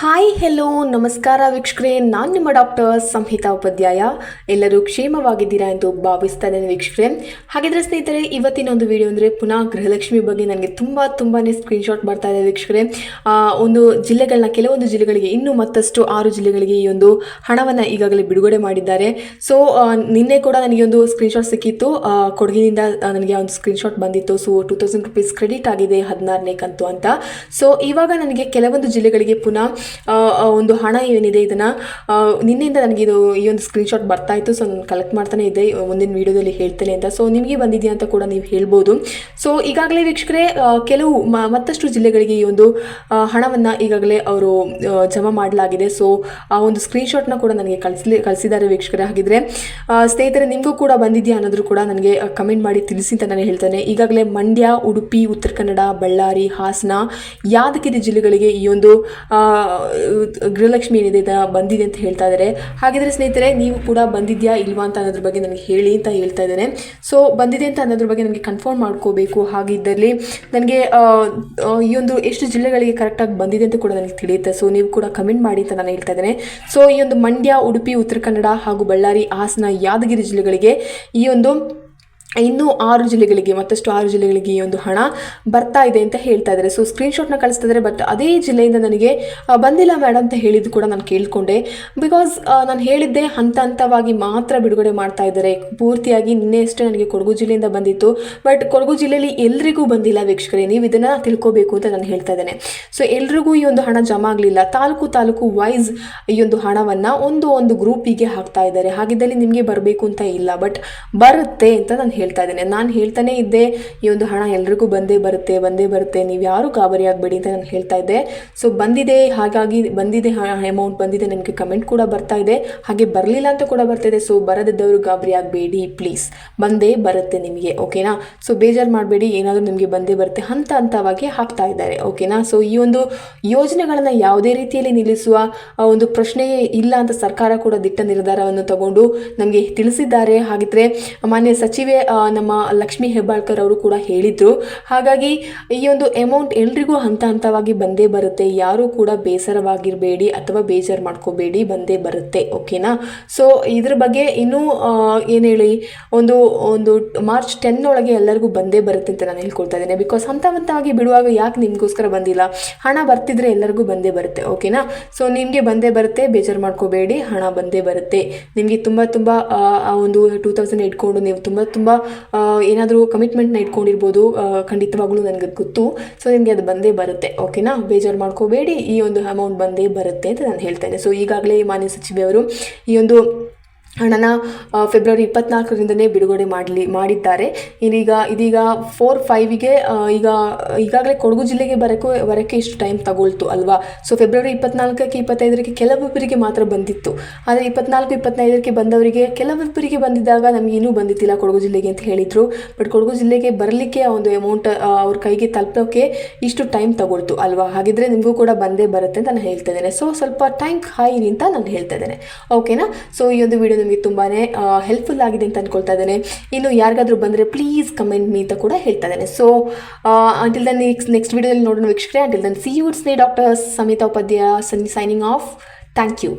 Hi hello ನಮಸ್ಕಾರ ವೀಕ್ಷಕರೇ. ನಾನು ನಿಮ್ಮ ಡಾಕ್ಟರ್ ಸಂಹಿತಾ ಉಪಾಧ್ಯಾಯ. ಎಲ್ಲರೂ ಕ್ಷೇಮವಾಗಿದ್ದೀರಾ ಎಂದು ಭಾವಿಸ್ತಾ ಇದ್ದೇನೆ ವೀಕ್ಷಕರೇ. ಹಾಗಿದ್ರೆ ಸ್ನೇಹಿತರೆ ಇವತ್ತಿನ ಒಂದು ವಿಡಿಯೋ ಅಂದರೆ ಪುನಃ ಗೃಹಲಕ್ಷ್ಮಿ ಬಗ್ಗೆ ನನಗೆ ತುಂಬ ತುಂಬಾ ಸ್ಕ್ರೀನ್ಶಾಟ್ ಬರ್ತಾ ಇದೆ ವೀಕ್ಷಕರೇ. ಒಂದು ಜಿಲ್ಲೆಗಳನ್ನ ಕೆಲವೊಂದು ಜಿಲ್ಲೆಗಳಿಗೆ, ಇನ್ನೂ ಮತ್ತಷ್ಟು ಆರು ಜಿಲ್ಲೆಗಳಿಗೆ ಈ ಒಂದು ಹಣವನ್ನು ಈಗಾಗಲೇ ಬಿಡುಗಡೆ ಮಾಡಿದ್ದಾರೆ. ಸೊ ನಿನ್ನೆ ಕೂಡ ನನಗೆ ಒಂದು ಸ್ಕ್ರೀನ್ಶಾಟ್ ಸಿಕ್ಕಿತ್ತು. ಕೊಡಗಿನಿಂದ ನನಗೆ ಒಂದು ಸ್ಕ್ರೀನ್ಶಾಟ್ ಬಂದಿತ್ತು. So two thousand rupees credit ಆಗಿದೆ ಹದಿನಾರನೇ ಕಂತು ಅಂತ. ಸೊ ಇವಾಗ ನನಗೆ ಕೆಲವೊಂದು ಜಿಲ್ಲೆಗಳಿಗೆ ಪುನಃ ಒಂದು ಹಣ ಏನಿದೆ ಇದನ್ನು ನನಗೆ ಇದು, ಈ ಒಂದು ಸ್ಕ್ರೀನ್ಶಾಟ್ ಬರ್ತಾ ಇತ್ತು ಸೊ ನಾನು ಕಲೆಕ್ಟ್ ಮಾಡ್ತಾನೆ ಇದೆ ಮುಂದಿನ ವೀಡಿಯೋದಲ್ಲಿ ಹೇಳ್ತೇನೆ ಅಂತ. ಸೊ ನಿಮಗೆ ಬಂದಿದೆಯಾ ಅಂತ ಕೂಡ ನೀವು ಹೇಳ್ಬೋದು. ಸೊ ಈಗಾಗಲೇ ವೀಕ್ಷಕರೇ ಕೆಲವು ಮತ್ತಷ್ಟು ಜಿಲ್ಲೆಗಳಿಗೆ ಈ ಒಂದು ಹಣವನ್ನು ಈಗಾಗಲೇ ಅವರು ಜಮಾ ಮಾಡಲಾಗಿದೆ. ಸೊ ಆ ಒಂದು ಸ್ಕ್ರೀನ್ಶಾಟ್ನ ಕೂಡ ನನಗೆ ಕಳಿಸ್ಲಿ, ಕಳಿಸಿದ್ದಾರೆ ವೀಕ್ಷಕರೇ. ಹಾಗಿದ್ರೆ ಸ್ನೇಹಿತರೆ, ನಿಮಗೂ ಕೂಡ ಬಂದಿದೆಯಾ ಅನ್ನೋದ್ರು ಕೂಡ ನನಗೆ ಕಮೆಂಟ್ ಮಾಡಿ ತಿಳಿಸಿ ಅಂತ ನಾನು ಹೇಳ್ತೇನೆ. ಈಗಾಗಲೇ ಮಂಡ್ಯ, ಉಡುಪಿ, ಉತ್ತರ ಕನ್ನಡ, ಬಳ್ಳಾರಿ, ಹಾಸನ, ಯಾದಗಿರಿ ಜಿಲ್ಲೆಗಳಿಗೆ ಈ ಒಂದು ಗೃಹಲಕ್ಷ್ಮಿ ಏನಿದೆ ಬಂದಿದೆ ಅಂತ ಹೇಳ್ತಾ ಇದ್ದಾರೆ ಹಾಗಿದ್ರೆ ಸ್ನೇಹಿತರೆ, ನೀವು ಕೂಡ ಬಂದಿದ್ಯಾ ಇಲ್ವಾ ಅಂತ ಅನ್ನೋದ್ರ ಬಗ್ಗೆ ನನಗೆ ಹೇಳಿ ಅಂತ ಹೇಳ್ತಾ ಇದ್ದೇನೆ. ಸೊ ಬಂದಿದೆ ಅಂತ ಅನ್ನೋದ್ರ ಬಗ್ಗೆ ನನಗೆ ಕನ್ಫರ್ಮ್ ಮಾಡ್ಕೋಬೇಕು. ಹಾಗಿದ್ದಲ್ಲಿ ನನಗೆ ಈ ಒಂದು ಎಷ್ಟು ಜಿಲ್ಲೆಗಳಿಗೆ ಕರೆಕ್ಟಾಗಿ ಬಂದಿದೆ ಅಂತ ಕೂಡ ನನಗೆ ತಿಳಿಯುತ್ತೆ. ಸೊ ನೀವು ಕೂಡ ಕಮೆಂಟ್ ಮಾಡಿ ಅಂತ ನಾನು ಹೇಳ್ತಾ ಇದ್ದೇನೆ. ಸೊ ಈ ಒಂದು ಮಂಡ್ಯ, ಉಡುಪಿ, ಉತ್ತರ ಕನ್ನಡ ಹಾಗೂ ಬಳ್ಳಾರಿ ಹಾಸನ ಯಾದಗಿರಿ ಜಿಲ್ಲೆಗಳಿಗೆ ಈ ಒಂದು ಇನ್ನೂ ಆರು ಜಿಲ್ಲೆಗಳಿಗೆ, ಮತ್ತಷ್ಟು ಆರು ಜಿಲ್ಲೆಗಳಿಗೆ ಈ ಒಂದು ಹಣ ಬರ್ತಾ ಇದೆ ಅಂತ ಹೇಳ್ತಾ ಇದ್ದಾರೆ. ಸೊ ಸ್ಕ್ರೀನ್ಶಾಟ್ನ ಕಳಿಸ್ತಾ ಇದ್ದಾರೆ ಬಟ್ ಅದೇ ಜಿಲ್ಲೆಯಿಂದ ನನಗೆ ಬಂದಿಲ್ಲ ಮೇಡಮ್ ಅಂತ ಹೇಳಿದ್ದು ಕೂಡ ನಾನು ಕೇಳಿಕೊಂಡೆ. ಬಿಕಾಸ್ ನಾನು ಹೇಳಿದ್ದೆ ಹಂತ ಹಂತವಾಗಿ ಮಾತ್ರ ಬಿಡುಗಡೆ ಮಾಡ್ತಾ ಇದ್ದಾರೆ. ಪೂರ್ತಿಯಾಗಿ ನಿನ್ನೆ ಅಷ್ಟೇ ನನಗೆ ಕೊಡಗು ಜಿಲ್ಲೆಯಿಂದ ಬಂದಿತ್ತು. ಬಟ್ ಕೊಡಗು ಜಿಲ್ಲೆಯಲ್ಲಿ ಎಲ್ರಿಗೂ ಬಂದಿಲ್ಲ ವೀಕ್ಷಕರೇ, ನೀವು ಇದನ್ನು ತಿಳ್ಕೊಬೇಕು ಅಂತ ನಾನು ಹೇಳ್ತಾ ಇದ್ದೇನೆ. ಸೊ ಎಲ್ರಿಗೂ ಈ ಒಂದು ಹಣ ಜಮಾ ಆಗಲಿಲ್ಲ. ತಾಲೂಕು ತಾಲೂಕು ವೈಸ್ ಈ ಒಂದು ಹಣವನ್ನು ಒಂದು ಒಂದು ಗ್ರೂಪಿಗೆ ಹಾಕ್ತಾ ಇದ್ದಾರೆ. ಹಾಗಿದ್ದಲ್ಲಿ ನಿಮಗೆ ಬರಬೇಕು ಅಂತ ಇಲ್ಲ ಬಟ್ ಬರುತ್ತೆ ಅಂತ ನಾನು ಹೇಳ್ತಾ ಇದ್ದೇನೆ. ನಾನು ಹೇಳ್ತಾನೆ ಇದ್ದೆ, ಈ ಒಂದು ಹಣ ಎಲ್ರಿಗೂ ಬಂದೇ ಬರುತ್ತೆ ಬಂದೇ ಬರುತ್ತೆ, ನೀವು ಯಾರು ಕಾಬರಿ ಆಗಬೇಡಿ ಅಂತ ನಾನು ಹೇಳ್ತಾ ಇದ್ದೆ. ಸೊ ಬಂದಿದೆ, ಹಾಗಾಗಿ ಬಂದಿದೆ ಅಮೌಂಟ್ ಬಂದಿದೆ, ನನಗೆ ಕಮೆಂಟ್ ಕೂಡ ಬರ್ತಾ ಇದೆ. ಹಾಗೆ ಬರಲಿಲ್ಲ ಅಂತ ಕೂಡ ಬರ್ತಿದೆ ಸೊ ಬರದಿದ್ದವರು ಗಾಬರಿ ಆಗಬೇಡಿ ಪ್ಲೀಸ್ ಬಂದೇ ಬರುತ್ತೆ ನಿಮಗೆ ಓಕೆನಾ ಸೊ ಬೇಜಾರು ಮಾಡಬೇಡಿ, ಏನಾದರೂ ನಿಮಗೆ ಬಂದೇ ಬರುತ್ತೆ ಹಂತ ಹಂತವಾಗಿ ಹಾಕ್ತಾ ಇದ್ದಾರೆ ಓಕೆನಾ ಸೊ ಈ ಒಂದು ಯೋಜನೆಗಳನ್ನು ಯಾವುದೇ ರೀತಿಯಲ್ಲಿ ನಿಲ್ಲಿಸುವ ಒಂದು ಪ್ರಶ್ನೆಯೇ ಇಲ್ಲ ಅಂತ ಸರ್ಕಾರ ಕೂಡ ದಿಟ್ಟ ನಿರ್ಧಾರವನ್ನು ತಗೊಂಡು ನಮಗೆ ತಿಳಿಸಿದ್ದಾರೆ. ಹಾಗಿದ್ರೆ ಮಾನ್ಯ ಸಚಿವೆ ನಮ್ಮ ಲಕ್ಷ್ಮಿ ಹೆಬ್ಬಾಳ್ಕರ್ ಅವರು ಕೂಡ ಹೇಳಿದ್ರು. ಹಾಗಾಗಿ ಈ ಒಂದು ಅಮೌಂಟ್ ಎಲ್ರಿಗೂ ಹಂತ ಹಂತವಾಗಿ ಬಂದೇ ಬರುತ್ತೆ. ಯಾರು ಕೂಡ ಬೇಸರವಾಗಿರಬೇಡಿ ಅಥವಾ ಬೇಜಾರು ಮಾಡ್ಕೋಬೇಡಿ ಬಂದೇ ಬರುತ್ತೆ. ಓಕೆನಾ? ಸೊ ಇದ್ರ ಬಗ್ಗೆ ಇನ್ನೂ ಏನು ಹೇಳಿ? ಒಂದು ಒಂದು ಮಾರ್ಚ್ ಟೆನ್ ಒಳಗೆ ಎಲ್ಲರಿಗೂ ಬಂದೇ ಬರುತ್ತೆ ಅಂತ ನಾನು ಹೇಳ್ಕೊಳ್ತಾ ಇದ್ದೇನೆ. ಬಿಕಾಸ್ ಹಂತ ಹಂತವಾಗಿ ಬಿಡುವಾಗ ಯಾಕೆ ನಿಮಗೋಸ್ಕರ ಬಂದಿಲ್ಲ? ಹಣ ಬರ್ತಿದ್ರೆ ಎಲ್ಲರಿಗೂ ಬಂದೇ ಬರುತ್ತೆ. ಓಕೆನಾ? ಸೊ ನಿಮಗೆ ಬಂದೇ ಬರುತ್ತೆ ಬೇಜಾರು ಮಾಡ್ಕೋಬೇಡಿ ಹಣ ಬಂದೇ ಬರುತ್ತೆ. ನಿಮಗೆ ತುಂಬ ತುಂಬ ಆ, ಒಂದು ಟೂ ತೌಸಂಡ್ ಇಟ್ಕೊಂಡು ನೀವು ತುಂಬ ತುಂಬ ಏನಾದರೂ ಕಮಿಟ್ಮೆಂಟ್ನ ಇಟ್ಕೊಂಡಿರ್ಬೋದು ಖಂಡಿತವಾಗ್ಲೂ ನನಗೆ ಗೊತ್ತು. ಸೊ ನಿಮಗೆ ಅದು ಬಂದೇ ಬರುತ್ತೆ. ಓಕೆನಾ ಬೇಜಾರು ಮಾಡ್ಕೋಬೇಡಿ. ಈ ಒಂದು ಅಮೌಂಟ್ ಬಂದೇ ಬರುತ್ತೆ ಅಂತ ನಾನು ಹೇಳ್ತೇನೆ ಸೊ ಈಗಾಗಲೇ ಮಾನ್ಯ ಸಚಿವೆಯವರು ಈ ಒಂದು ಹಣನ ಫೆಬ್ರವರಿ ಇಪ್ಪತ್ನಾಲ್ಕರಿಂದನೇ ಬಿಡುಗಡೆ ಮಾಡಲಿ, ಮಾಡಿದ್ದಾರೆ. ಇದೀಗ ಇದೀಗ ಫೋರ್ ಫೈವಿಗೆ ಈಗ, ಈಗಾಗಲೇ ಕೊಡಗು ಜಿಲ್ಲೆಗೆ ಬರೋಕ್ಕೂ ಬರೋಕ್ಕೆ ಇಷ್ಟು ಟೈಮ್ ತಗೊಳ್ತು ಅಲ್ವಾ? ಸೊ ಫೆಬ್ರವರಿ ಇಪ್ಪತ್ನಾಲ್ಕಕ್ಕೆ ಇಪ್ಪತ್ತೈದರಿಗೆ ಕೆಲವೊಬ್ಬರಿಗೆ ಮಾತ್ರ ಬಂದಿತ್ತು. ಆದರೆ ಇಪ್ಪತ್ನಾಲ್ಕು, ಇಪ್ಪತ್ತೈದಕ್ಕೆ ಬಂದವರಿಗೆ ಕೆಲವೊಬ್ಬರಿಗೆ ಬಂದಿದ್ದಾಗ ನಮಗೆ ಇನ್ನೂ ಬಂದಿತ್ತಿಲ್ಲ ಕೊಡಗು ಜಿಲ್ಲೆಗೆ ಅಂತ ಹೇಳಿದರು. ಬಟ್ ಕೊಡಗು ಜಿಲ್ಲೆಗೆ ಬರಲಿಕ್ಕೆ ಆ ಒಂದು ಅಮೌಂಟ್ ಅವ್ರ ಕೈಗೆ ತಲುಪೋಕ್ಕೆ ಇಷ್ಟು ಟೈಮ್ ತಗೊಳ್ತು ಅಲ್ವಾ? ಹಾಗಿದ್ರೆ ನಿಮಗೂ ಕೂಡ ಬಂದೇ ಬರುತ್ತೆ ಅಂತ ನಾನು ಹೇಳ್ತಾ ಇದ್ದೇನೆ. ಸೊ ಸ್ವಲ್ಪ ಟೈಮ್ ಕಾಯಿರಿ ಅಂತ ನಾನು ಹೇಳ್ತಾ ಇದ್ದೇನೆ. ಓಕೆನಾ ಸೊ ಈ ಒಂದು ವಿಡಿಯೋ ನಿಮಗೆ ತುಂಬಾ ಹೆಲ್ಪ್ಫುಲ್ ಆಗಿದೆ ಅಂತ ಅಂದ್ಕೊಳ್ತಾ ಇದ್ದೇನೆ. ಇನ್ನು ಯಾರಿಗಾದರೂ ಬಂದರೆ ಪ್ಲೀಸ್ ಕಮೆಂಟ್ ಮೀ ಅಂತ ಕೂಡ ಹೇಳ್ತಾ ಇದ್ದೇನೆ. So until then next next ವಿಡಿಯೋದಲ್ಲಿ ನೋಡೋಣ ವೀಕ್ಷಕರೇ. Until then see yours doctor Samita Upadhyaya signing off thank you